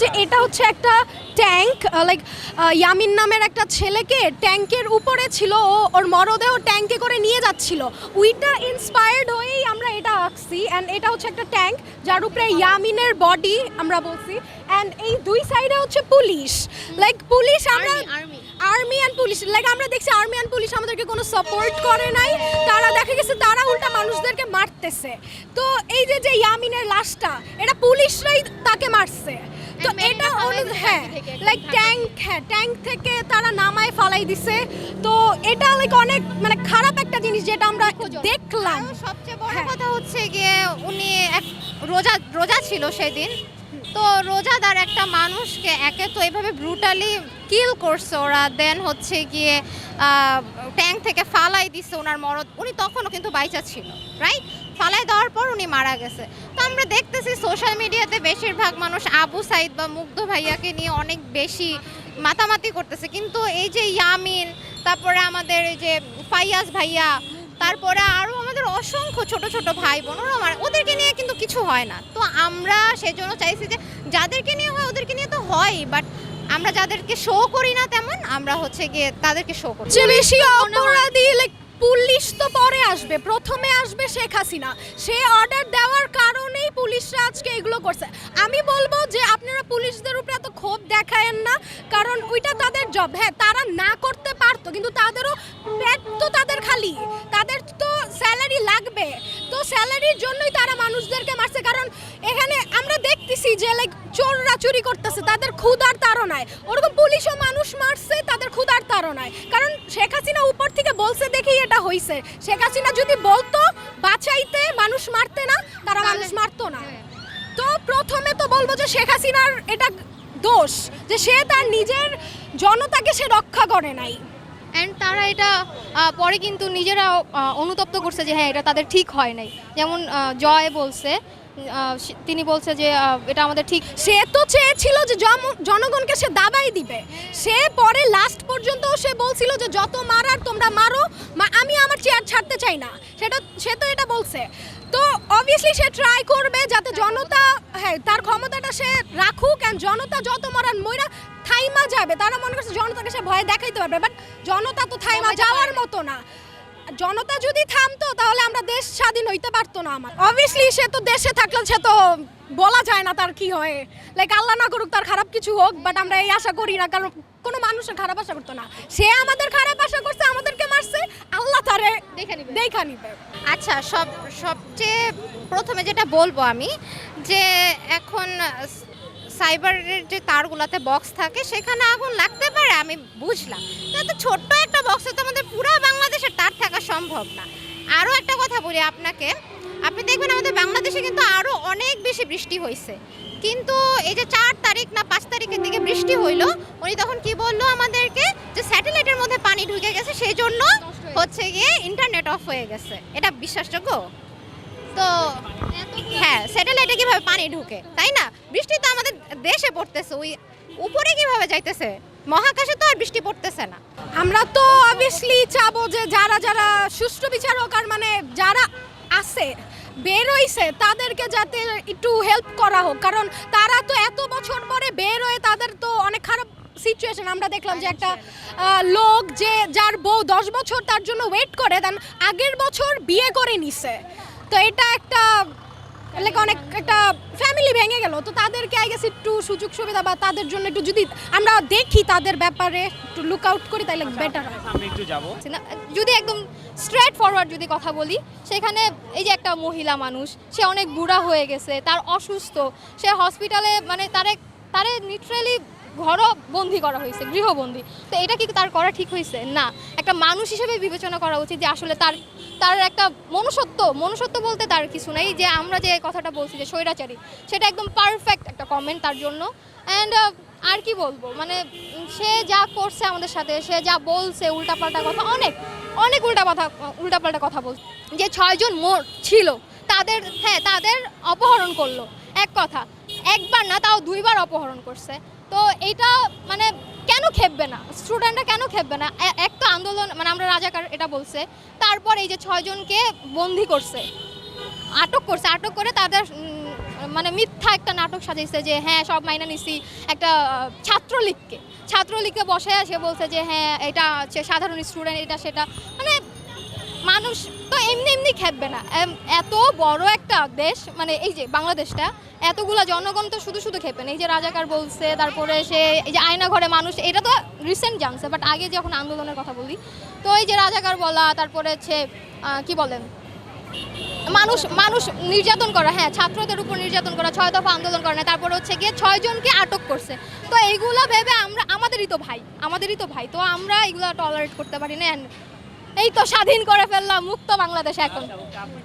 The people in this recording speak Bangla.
যে এটা হচ্ছে একটা ট্যাঙ্ক লাইক ইয়ামিন নামের একটা ছেলেকে ট্যাঙ্কের উপরে ছিল ও ওর মরদেহ ট্যাঙ্কে করে নিয়ে যাচ্ছিল। উইটা ইন্সপায়ার্ড হয়েই আমরা এটা আঁকছি অ্যান্ড এটা হচ্ছে একটা ট্যাঙ্ক যার উপরে ইয়ামিনের বডি আমরা বলছি অ্যান্ড এই দুই সাইডে হচ্ছে পুলিশ। লাইক পুলিশ আমরা army army and police like আমরা দেখছি আর্মি অ্যান্ড পুলিশ আমাদেরকে কোনো সাপোর্ট করে নাই তারা দেখা গেছে তারা উল্টা মানুষদেরকে মারতেছে। তো এই যে যে ইয়ামিনের লাশটা এটা পুলিশরাই তাকে মারছে। তো এটা হ্যাঁ লাইক ট্যাঙ্ক হ্যাঁ ট্যাঙ্ক থেকে তারা নামায় ফালাই দিছে। তো এটা লাইক অনেক মানে খারাপ একটা জিনিস যেটা আমরা দেখলাম। সবচেয়ে বড় হ্যাঁ। কথা হচ্ছে গিয়ে উনি এক রোজা রোজা ছিল সেদিন। তো রোজাদার একটা মানুষকে একে তো এইভাবে ব্রুটালি কিল করছে ওরা। দেন হচ্ছে গিয়ে ট্যাঙ্ক থেকে ফালাই দিছে ওনার মরদ। উনি তখনও কিন্তু বাইচা ছিল রাইট ফালাই দেওয়ার পর উনি মারা গেছে। তো আমরা দেখতেছি সোশ্যাল মিডিয়াতে বেশিরভাগ মানুষ আবু সাইদ বা মুগ্ধ ভাইয়াকে নিয়ে অনেক বেশি মাতামাতি করতেছে। কিন্তু এই যে ইয়ামিন, তারপরে আমাদের এই যে ফাইয়াজ ভাইয়া, তারপরে আরও আমাদের অসংখ্য ছোট ছোট ভাই বোন ওরা ওদেরকে নিয়ে কিন্তু কিছু হয় না। তো আমরা সেজন্য চাইছি যে যাদেরকে নিয়ে হয় ওদেরকে নিয়ে তো হয় বাট আমরা যাদেরকে শো করি না তেমন, আমরা হচ্ছে গিয়ে তাদেরকে শো করি। বেশি অপরাধী পুলিশ তো পরে আসবে, প্রথমে আসবে শেখ হাসিনা। সে অর্ডার দেওয়ার কারণেই পুলিশরা আজকে এগুলো করছে। আমি বলব যে আপনারা পুলিশদের উপরে এত ক্ষোভ দেখায়েন না, কারণ ওইটা তাদের জব হ্যাঁ তারা না করতে পারতো, কিন্তু তাদেরও পেট তো তাদের খালি। তাদের তো স্যালারি লাগবে। তো স্যালারির জন্যই তারা মানুষদেরকে মারছে, কারণ এখানে আমরা দেখতেছি যে লাইক চোররা চুরি করতেছে তাদের ক্ষুধার তাড়নায়। ওরকম পুলিশও মানুষ মারছে তাদের ক্ষুধার তাড়নায়। কারণ শেখ হাসিনা উপর থেকে বলছে দেখেই এটা হইছে। শেখ হাসিনা যদি বলতো বাঁচাইতে মানুষ মারতে না তারা মানুষ মারতো না। তো প্রথমে তো বলব যে শেখ হাসিনার এটা দোষ যে সে তার নিজের জনতাকে সে রক্ষা করে নাই। অ্যান্ড তারা এটা পরে কিন্তু নিজেরা অনুতপ্ত করছে যে হ্যাঁ এটা তাদের ঠিক হয় নাই। যেমন জয় বলছে তিনি বলছে যে এটা আমাদের ঠিক। সে তো চেয়েছিল যে জনগণকে সে দাবাই দিবে। সে পরে লাস্ট পর্যন্ত সে বলছিল যে যত মারার তোমরা মারো আমি আমার চেয়ার ছাড়তে চাই না। সেটা সে তো এটা বলছে। তো অবভিয়াসলি সে ট্রাই করবে যাতে জনতা হ্যাঁ তার ক্ষমতাটা সে রাখুক অ্যান্ড জনতা যত মারার ময়রা থাইমা যাবে তারা মনে করছে জনতাকে সে ভয় দেখাইতে পারবে বাট জনতা তো থাইমা যাওয়ার মতো না। জনতা যদি থামতো তাহলে আমরা দেশ হইতে পারতো না আমার। অবভিয়াসলি সে তো দেশে থাকলে সে তো বলা যায় না তার কি হয়। লাইক আল্লাহ না করুক তার খারাপ কিছু হোক বাট আমরা এই আশা করি না কারণ কোনো মানুষের খারাপ আশা করতো না। সে আমাদের খারাপ আশা করছে আমাদেরকে মারছে আল্লাহ তারে দেখে নিবে। আচ্ছা সব সবচেয়ে প্রথমে যেটা বলব আমি যে এখন সাইবারের যে তারগুলোতে বক্স থাকে সেখানে আগুন লাগতে পারে আমি বুঝলাম। কিন্তু ছোট্ট একটা বক্সে তো আমাদের পুরো বাংলাদেশের তার থাকা সম্ভব না। আরও একটা কথা বলি আপনাকে। আপনি দেখবেন আমাদের বাংলাদেশে কিন্তু আরও অনেক বেশি বৃষ্টি হয়েছে। কিন্তু এই যে চার তারিখ না পাঁচ তারিখের দিকে বৃষ্টি হইল, উনি তখন কি বলল আমাদেরকে? যে স্যাটেলাইটের মধ্যে পানি ঢুকে গেছে সেই জন্য হচ্ছে গিয়ে ইন্টারনেট অফ হয়ে গেছে। এটা বিশ্বাসযোগ্য? তো হ্যাঁ স্যাটেলাইটে কীভাবে পানি ঢুকে? তাই না? বৃষ্টি তো আমাদের দেশে পড়তেছে, ওই উপরে কীভাবে যাইতেছে? মহাকাশে তো আর বৃষ্টি পড়তেছে না। আমরা তো অবভিয়াসলি চাবো যে যারা যারা সুষ্ঠু বিচার হোক আর মানে যারা আছে, বের হইছে, তাদেরকে যাতে একটু হেল্প করা হোক। কারণ তারা তো এত বছর পরে বের হয়ে তাদের তো অনেক খারাপ সিচুয়েশন আমরা দেখলাম যে একটা লোক যে যার বউ দশ বছর তার জন্য ওয়েট করে দেন আগের বছর বিয়ে করে নিছে। তো এটা একটা লাইক অনেক একটা ফ্যামিলি ভেঙে গেল? তো তাদেরকে আই গেস একটু সুযোগ সুবিধা বা তাদের জন্য একটু যদি আমরা দেখি তাদের ব্যাপারে একটু লুক আউট করি তাহলে বেটার হয়। সামনে একটু যাব। না যদি একদম স্ট্রেট ফরওয়ার্ড যদি কথা বলি সেখানে এই যে একটা মহিলা মানুষ সে অনেক বুড়া হয়ে গেছে তার অসুস্থ সে হসপিটালে মানে তারে তারে লিটারালি ঘর বন্দি করা হয়েছে, গৃহবন্দি। তো এটা কি তার করা ঠিক হয়েছে? না। একটা মানুষ হিসেবে বিবেচনা করা উচিত যে আসলে তার তার একটা মনুষ্যত্ব মনুষ্যত্ব বলতে তার কিছু নাই। যে আমরা যে কথাটা বলছি যে স্বৈরাচারী, সেটা একদম পারফেক্ট একটা কমেন্ট তার জন্য। অ্যান্ড আর কি বলব? মানে সে যা করছে আমাদের সাথে, সে যা বলছে, উল্টাপাল্টা কথা, অনেক অনেক উল্টা কথা উল্টাপাল্টা কথা বলছে যে ছয়জন মোর ছিল, তাদের হ্যাঁ তাদের অপহরণ করল। এক কথা। একবার না, তাও দুইবার অপহরণ করছে। তো এটা মানে কেন খেপবে না? স্টুডেন্টরা কেন খেপবে না? এক তো আন্দোলন মানে আমরা রাজাকার এটা বলছে। তারপর এই যে ছয়জনকে বন্দি করছে, আটক করছে, আটক করে তাদের মানে মিথ্যা একটা নাটক সাজাইছে যে হ্যাঁ সব মাইনা নিছি একটা ছাত্রলীগকে। ছাত্রলীগকে বসে সে বলছে যে হ্যাঁ এটা সাধারণ স্টুডেন্ট এটা সেটা। মানে মানুষ তো এমনি এমনি খেপবে না। এত বড় একটা দেশ মানে এই যে বাংলাদেশটা, এতগুলা জনগণ তো শুধু শুধু খেপে না। এই যে রাজাকার বলছে, তারপরে সে, এই যে আয়না ঘরে মানুষ, এটা তো রিসেন্ট জানছে বাট আগে যখন আন্দোলনের কথা বলি, তো এই যে রাজাকার বলা, তারপরে হচ্ছে কি বলেন? মানুষ মানুষ নির্যাতন করা হ্যাঁ ছাত্রদের উপর নির্যাতন করা, ছয় দফা আন্দোলন করা, না, তারপর হচ্ছে গিয়ে ছয় জনকে আটক করছে। তো এইগুলো ভেবে আমরা, আমাদেরই তো ভাই, আমাদেরই তো ভাই, তো আমরা এগুলো টলারেট করতে পারি না, And এই তো স্বাধীন করে ফেললাম মুক্ত বাংলাদেশ এখন।